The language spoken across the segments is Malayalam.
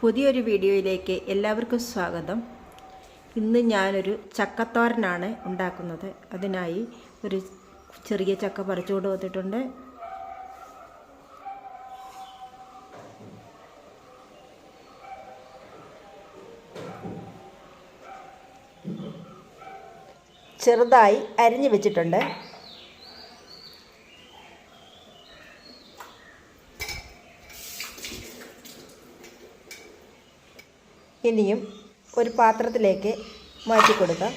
പുതിയൊരു വീഡിയോയിലേക്ക് എല്ലാവർക്കും സ്വാഗതം. ഇന്ന് ഞാനൊരു ചക്കത്തോരനാണ് ഉണ്ടാക്കുന്നത്. അതിനായി ഒരു ചെറിയ ചക്ക പറിച്ചുകൊണ്ട് വന്നിട്ടുണ്ട്. ചെറുതായി അരിഞ്ഞു വെച്ചിട്ടുണ്ട്. ഇനിയും ഒരു പാത്രത്തിലേക്ക് മാറ്റി കൊടുക്കാം.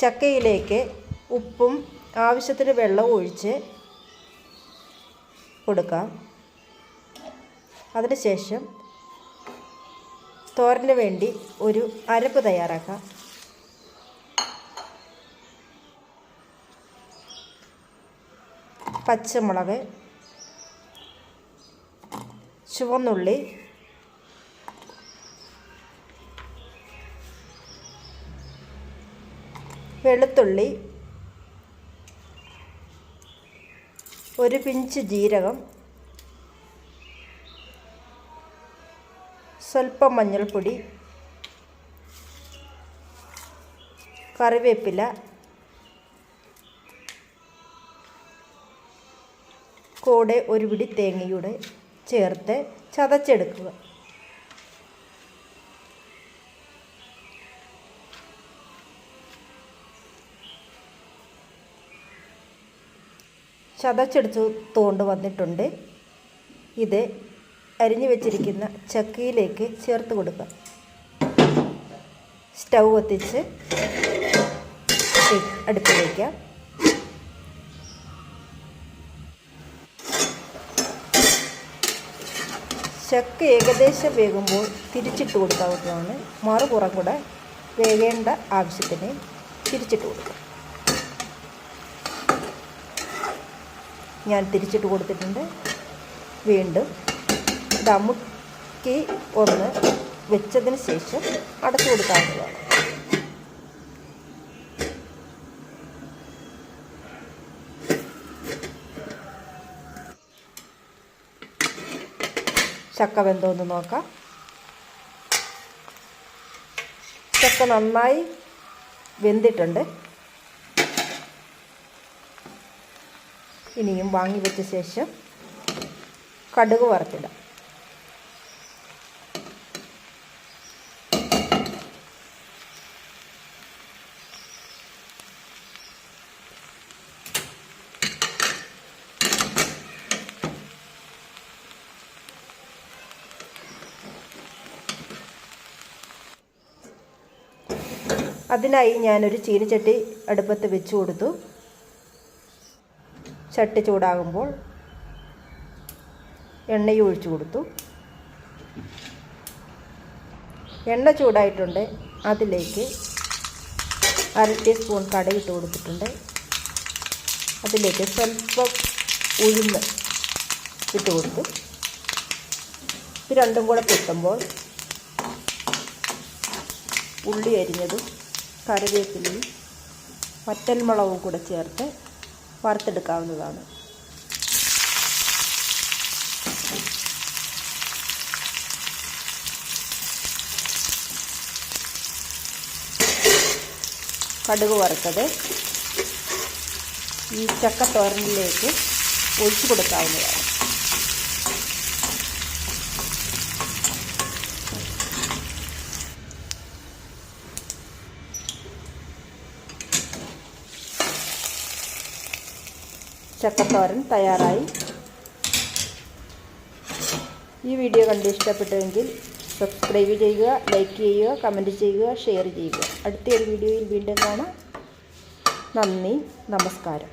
ചക്കയിലേക്ക് ഉപ്പും ആവശ്യത്തിന് വെള്ളവും ഒഴിച്ച് കൊടുക്കാം. അതിനുശേഷം തോരന് വേണ്ടി ഒരു അരപ്പ് തയ്യാറാക്കാം. പച്ചമുളക് ചുവന്നുള്ളി വെളുത്തുള്ളി ഒരു പിഞ്ച് ജീരകം സ്വല്പം മഞ്ഞൾപ്പൊടി കറിവേപ്പില കൂടെ ഒരു പിടി തേങ്ങയുടെ ചേർത്ത് ചതച്ചെടുക്കുക. ചതച്ചെടുത്ത് തോണ്ട് വന്നിട്ടുണ്ട്. ഇത് അരിഞ്ഞു വെച്ചിരിക്കുന്ന ചക്കയിലേക്ക് ചേർത്ത് കൊടുക്കുക. സ്റ്റൗ കത്തിച്ച് അടുപ്പ് വയ്ക്കാം ചക്ക ഏകദേശം വേകുമ്പോൾ തിരിച്ചിട്ട് കൊടുക്കാവുന്നതാണ്. മറുപുറം കൂടെ വേകേണ്ട ആവശ്യത്തിന് തിരിച്ചിട്ട് കൊടുക്കാം ഞാൻ തിരിച്ചിട്ട് കൊടുത്തിട്ടുണ്ട്. വീണ്ടും ദമുക്കി ഒന്ന് വെച്ചതിന് ശേഷം അടച്ചു കൊടുക്കാവുന്നതാണ് ചക്ക വെന്തോന്ന് നോക്കാം. ചക്ക നന്നായി വെന്തിട്ടുണ്ട്. ഇനിയും വാങ്ങി വെച്ച ശേഷം കടുക് വറുത്തിടാം. അതിനായി ഞാനൊരു ചീനിച്ചട്ടി അടുപ്പത്ത് വെച്ച് കൊടുത്തു. ചട്ടി ചൂടാകുമ്പോൾ എണ്ണയും ഒഴിച്ചു കൊടുത്തു. എണ്ണ ചൂടായിട്ടുണ്ട്. അതിലേക്ക് അര ടീസ്പൂൺ കടയിട്ട് കൊടുത്തിട്ടുണ്ട്. അതിലേക്ക് സ്വല്പം ഉഴുന്ന് ഇട്ട് കൊടുത്തു. ഇത് രണ്ടും കൂടെ പൊട്ടുമ്പോൾ ഉള്ളി അരിഞ്ഞതും കറിവേപ്പിലയും വറ്റൽമുളകും കൂടെ ചേർത്ത് വറുത്തെടുക്കാവുന്നതാണ്. കടുക് വറുത്തത് ഈ ചക്കത്തോരനിലേക്ക് ഒഴിച്ചു കൊടുക്കാവുന്നതാണ്. ചക്കത്തോരൻ തയ്യാറായി. ഈ വീഡിയോ കണ്ട് ഇഷ്ടപ്പെട്ടുവെങ്കിൽ സബ്സ്ക്രൈബ് ചെയ്യുക ലൈക്ക് ചെയ്യുക കമന്റ് ചെയ്യുക ഷെയർ ചെയ്യുക. അടുത്തൊരു വീഡിയോയിൽ വീണ്ടും കാണാം. നന്ദി നമസ്കാരം.